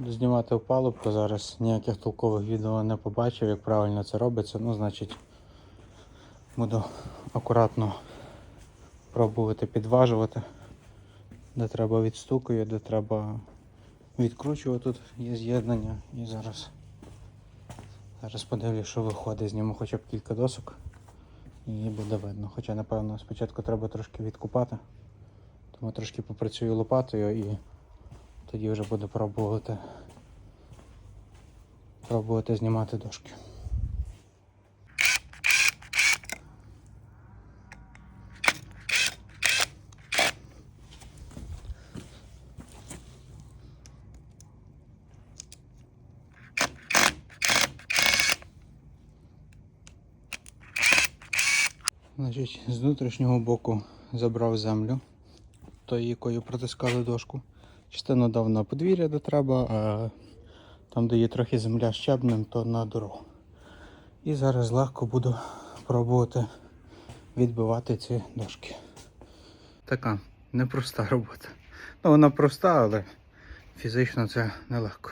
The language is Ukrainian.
Буду знімати опалубку зараз. Ніяких толкових відео не побачив, як правильно це робиться. Ну, значить, буду акуратно пробувати підважувати. Де треба відстукую, де треба відкручувати. Тут є з'єднання. І зараз, зараз подивлюсь, що виходить. Зніму хоча б кілька досок. І буде видно. Хоча, напевно, спочатку треба трошки відкупати. Тому трошки попрацюю лопатою і тоді вже буду пробувати пробувати знімати дошки. Значить, з внутрішнього боку забрав землю, тою, якою протискали дошку. Частину дав на подвір'я, де треба, а там, де є трохи земля щебнем, то на дорогу. І зараз легко буду пробувати відбивати ці дошки. Така непроста робота. Ну, вона проста, але фізично це нелегко.